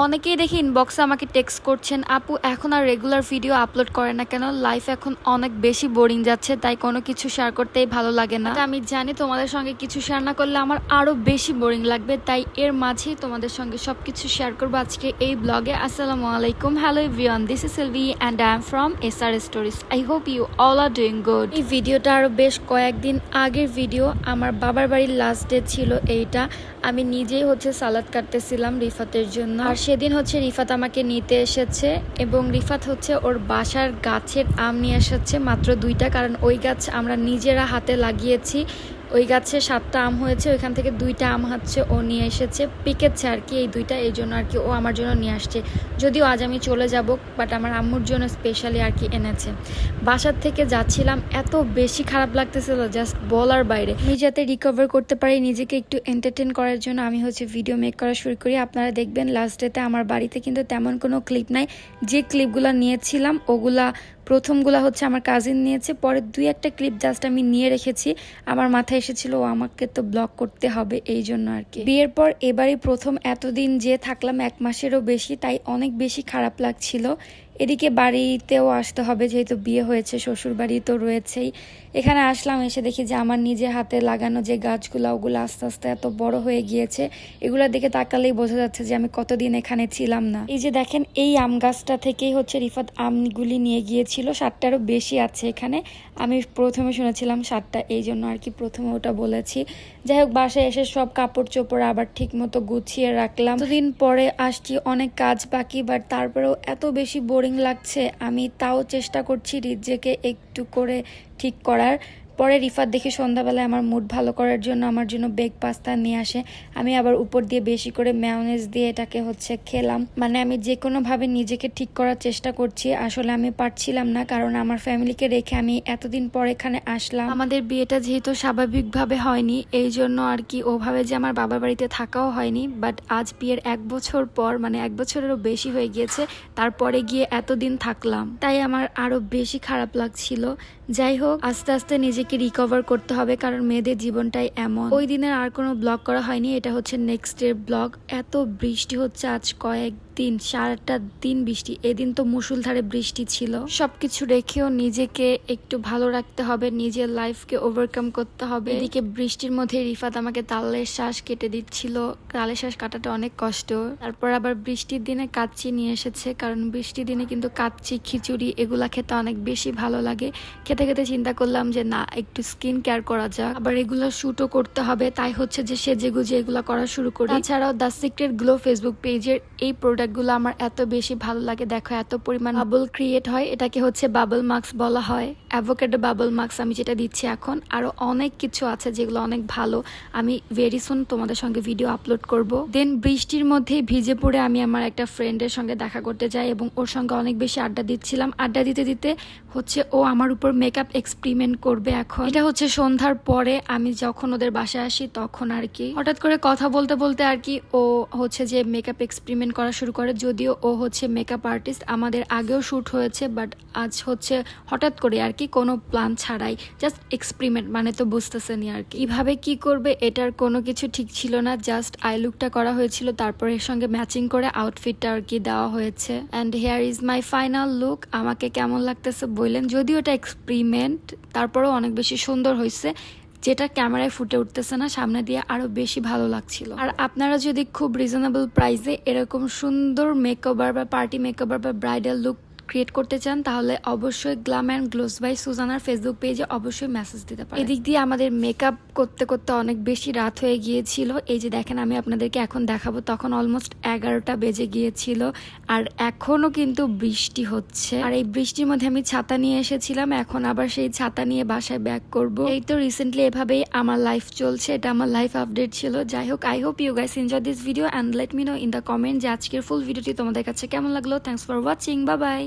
অনেকেই দেখি ইনবক্সে আমাকে টেক্সট করছেন আপু এখন আর রেগুলার ভিডিও আপলোড করে না কেন? লাইফ এখন অনেক বেশি বোরিং যাচ্ছে তাই কোনো কিছু শেয়ার করতেই ভালো লাগে না। আমি জানি তোমাদের সঙ্গে কিছু শেয়ার না করলে আমার আরও বেশি বোরিং লাগবে তাই এর মাঝেই তোমাদের সঙ্গে সব কিছু শেয়ার করব আজকে এই ব্লগে আসসালামু আলাইকুম। Hello everyone this is Selvi and I am from S R stories I hope you all are doing good এই ভিডিওটা আরও বেশ কয়েকদিন আগের ভিডিও আমার বাবার বাড়ির লাস্ট ডে ছিল এইটা। আমি নিজেই হচ্ছে সালাদ কাটতেছিলাম রিফাতের জন্য। আর সেদিন হচ্ছে রিফাত আমাকে নিতে এসেছে এবং রিফাত হচ্ছে ওর বাসার গাছের আম নিয়ে এসেছে মাত্র দুইটা, কারণ ওই গাছ আমরা নিজেরা হাতে লাগিয়েছি। ওই গাছে সাতটা আম হয়েছে, ওইখান থেকে দুইটা আম হচ্ছে ও নিয়ে এসেছে। পিকেছে আর কি এই দুইটা, এই জন্য আর কি ও আমার জন্য নিয়ে আসছে। যদিও আজ আমি চলে যাব বাট আমার আম্মুর জন্য স্পেশালি আর কি এনেছে। বাসার থেকে যাচ্ছিলাম, এত বেশি খারাপ লাগতেছিল জাস্ট বলার বাইরে। আমি যাতে রিকভার করতে পারি, নিজেকে একটু এন্টারটেন করার জন্য আমি হচ্ছে ভিডিও মেক করা শুরু করি। আপনারা দেখবেন লাস্ট ডেতে আমার বাড়িতে কিন্তু তেমন কোনো ক্লিপ নাই। যে ক্লিপগুলো নিয়েছিলাম, ওগুলা প্রথমগুলা হচ্ছে আমার কাজিন নিয়েছে পরে দুই একটা ক্লিপ জাস্ট আমি নিয়ে রেখেছি। আমার মাথায় এসেছিল, ও আমাকে তো ব্লক করতে হবে এই জন্য আর কি। বিয়ের পর এবারই প্রথম এতদিন যে থাকলাম এক মাসেরও বেশি, তাই অনেক বেশি খারাপ লাগছিল। এদিকে বাড়িতেও আসতে হবে, যেহেতু বিয়ে হয়েছে শ্বশুর বাড়ি তো রয়েছেই। এখানে আসলাম, এসে দেখি যে আমার নিজে হাতে লাগানো যে গাছগুলো, ওগুলো আস্তে আস্তে এত বড় হয়ে গিয়েছে, এগুলোর দিকে তাকালেই বোঝা যাচ্ছে যে আমি কতদিন এখানে ছিলাম না। এই যে দেখেন, এই আম গাছটা থেকেই হচ্ছে রিফাত আমগুলি নিয়ে গিয়েছিল সাতটারও বেশি আছে এখানে। আমি প্রথমে শুনেছিলাম সাতটা এই জন্য আর কি প্রথমে ওটা বলেছি। যাই হোক, বাসায় এসে সব কাপড় চোপড় আবার ঠিক মতো গুছিয়ে রাখলাম। দুদিন পরে আসছি, অনেক কাজ বাকি বাট তারপরেও এত বেশি বোরিং লাগছে আমি তাও চেষ্টা করছি রিজ্জেকে একটু করে ঠিক করার। পরে রিফাত দেখে সন্ধ্যাবেলায় আমার মুড ভালো করার জন্য আমার জন্য বেগ পাস্তা নিয়ে আসে। আমি আবার উপর দিয়ে বেশি করে ম্যাওনেজ দিয়ে এটাকে হচ্ছে খেলাম। মানে আমি যে কোনোভাবে নিজেকে ঠিক করার চেষ্টা করছি, আসলে আমি পারছিলাম না, কারণ আমার ফ্যামিলিকে রেখে আমি এতদিন পর এখানে আসলাম। আমাদের বিয়েটা যেহেতু স্বাভাবিকভাবে হয়নি, এই জন্য আর কি ওভাবে যে আমার বাবার বাড়িতে থাকাও হয়নি বাট আজ বিয়ের এক বছর পর মানে এক বছরেরও বেশি হয়ে গিয়েছে, তারপরে গিয়ে এতদিন থাকলাম। তাই আমার আরও বেশি খারাপ লাগছিল। যাই হোক, আস্তে আস্তে নিজেকে রিকভার করতে হবে কারণ মেয়েদের জীবনটাই এমন। ওই দিনের আর কোনো ব্লগ করা হয়নি, এটা হচ্ছে নেক্সট ডে ব্লগ এত বৃষ্টি হচ্ছে আজ কয়েক দিন সারাটা দিন বৃষ্টি। এদিন তো মুসুলধারে বৃষ্টি ছিল। সবকিছু রেখেও নিজেকে একটু ভালো রাখতে হবে, নিজের লাইফকে ওভারকাম করতে হবে। এদিকে বৃষ্টির মধ্যে রিফাত আমাকে তালের শ্বাস কেটে দিচ্ছিল। তালের শ্বাস কাটাটা অনেক কষ্ট। তারপর আবার বৃষ্টির দিনে কাচ্চি নিয়ে এসেছে, কারণ বৃষ্টির দিনে কিন্তু কাচ্চি, খিচুড়ি এগুলা খেতে অনেক বেশি ভালো লাগে। খেতে খেতে চিন্তা করলাম যে, না, একটু স্কিন কেয়ার করা যাক। আবার এগুলো শুটও করতে হবে, তাই হচ্ছে যে সেজে গুজে এগুলো করা শুরু করি। এছাড়াও দ্য সিক্রেট গ্লো ফেসবুক পেজের এই প্রোডাক্টগুলো আমার এত বেশি ভালো লাগে। দেখো, এত পরিমাণ বাবল ক্রিয়েট হয়। এটাকে হচ্ছে বাবল মার্কস বলা হয়। অ্যাভোকেডো বাবল মার্কস আমি যেটা দিচ্ছি এখন। আরও অনেক কিছু আছে যেগুলো অনেক ভালো। আমি ভেরি সুন তোমাদের সঙ্গে ভিডিও আপলোড করব। দেন বৃষ্টির মধ্যে ভিজে পড়ে আমি আমার একটা ফ্রেন্ডের সঙ্গে দেখা করতে যাই এবং ওর সঙ্গে অনেক বেশি আড্ডা দিচ্ছিলাম। আড্ডা দিতে দিতে হচ্ছে ও আমার উপর মেকআপ এক্সপেরিমেন্ট করবে এখন। এটা হচ্ছে সন্ধ্যার পরে আমি যখন ওদের বাসায় আসি তখন আর কি। হঠাৎ করে কথা বলতে বলতে আর কি ও হচ্ছে যে মেকআপ এক্সপেরিমেন্ট করা শুরু করে, যদিও ও হচ্ছে মেকআপ আর্টিস্ট আমাদের আগেও শ্যুট হয়েছে বাট আজ হচ্ছে হঠাৎ করে আর কি কোনো প্ল্যান ছাড়াই জাস্ট এক্সপেরিমেন্ট মানে তো বুঝতেছেনই আর কি। কীভাবে কি করবে, এটার কোনো কিছু ঠিক ছিল না জাস্ট আই লুকটা করা হয়েছিল, তারপর এর সঙ্গে ম্যাচিং করে আউটফিটটা আর কি দেওয়া হয়েছে। And here is my final look আমাকে কেমন লাগতেছে বললেন, যদিও এটা এক্সপেরিমেন্ট তারপরেও অনেক বেশি সুন্দর হয়েছে যেটা ক্যামেরায় ফুটে উঠতেছে না, সামনে দিয়ে আরও বেশি ভালো লাগছিল। আর আপনারা যদি খুব রিজনেবল প্রাইসে এরকম সুন্দর মেকওভার বা পার্টি মেকওভার বা ব্রাইডাল লুক ক্রিয়েট করতে চান, তাহলে অবশ্যই গ্লাম অ্যান্ড গ্লোস বাই সুজানার ফেসবুক পেজে অবশ্যই মেসেজ দিতে পারেন। এদিক দিয়ে আমাদের মেকআপ করতে করতে অনেক বেশি রাত হয়ে গিয়েছিল। এই যে দেখেন, আমি আপনাদেরকে এখন দেখাবো, তখন অলমোস্ট এগারোটা বেজে গিয়েছিল, আর এখনও কিন্তু বৃষ্টি হচ্ছে। আর এই বৃষ্টির মধ্যে আমি ছাতা নিয়ে এসেছিলাম, এখন আবার সেই ছাতা নিয়ে বাসায় ব্যাক করব। এই তো রিসেন্টলি এভাবেই আমার লাইফ চলছে, এটা আমার লাইফ আপডেট ছিল। যাই হোক I hope you guys enjoy this video and let me know in the comment যে আজকের ফুল ভিডিওটি তোমাদের কাছে কেমন লাগল। থ্যাংকস ফর ওয়াচিং বা বাই